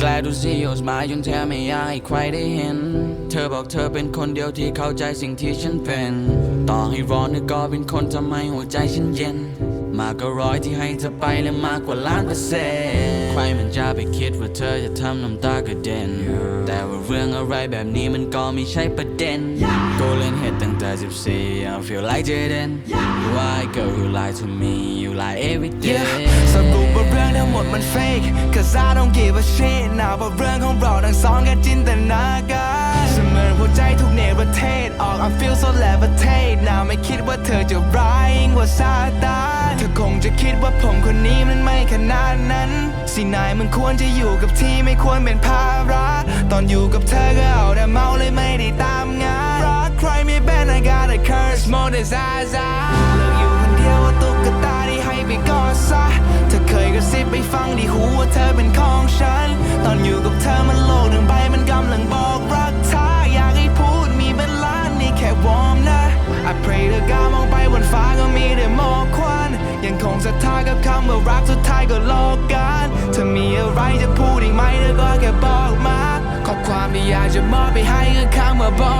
glad to see your smile ยังแทบไม่อยากให้ใครได้เห็น เธอบอกเธอเป็นคนเดียวที่เข้าใจสิ่งที่ฉันเป็น ต่อให้ร้อนก็เป็นคนทำให้หัวใจฉันเย็น มากกว่าร้อยที่ให้เธอไปและมากกว่าล้านเปอร์เซ็นต์ใครมันจะไปคิดว่าเธอจะทำน้ำตากระเด็น แต่ว่าเรื่องอะไรแบบนี้มันก็ไม่ใช่ประเด็น กูเล่นเหตุตั้งแต่ 14 I feel like Jaden Why girl you lie to me you lie every day Yeah สรุปว่าเรื่องทั้งหมดมัน fake Cause I don't give a shit นะว่าเรื่องของเราทั้งสองแค่จินตนาการเสมือนหัวใจทุกเนรเทศออก I feel so levitate นะไม่คิดว่าเธอจะร้ายยิ่งกว่าซาตานเธอคงจะคิดว่าผมคนนี้มันไม่ขนาดนั้น สินายมันควรจะอยู่กับที่ไม่ควรเป็นภาระตอนอยู่กับเธอก็เอาแต่เมาเลยไม่ได้ตามงานรักใครไม่เป็น I got a curse more than Zaza เธอเป็นของฉัน ตอนอยู่กับเธอมันโลกหนึ่งใบมันกำลังบอกรักเธออยากให้พูดมีเป็นล้านนี่แค่วอร์มนะ I pray เธอกล้ามองไปบนฟ้าก็มีแต่หมอกควัน ยังคงศรัทธากับคำว่ารักสุดท้ายก็โลกกันเธอมีอะไรจะพูดอีกไหมเธอก็แค่บอกมา ข้อความที่อยากจะมอบไปให้คือคำว่าบอก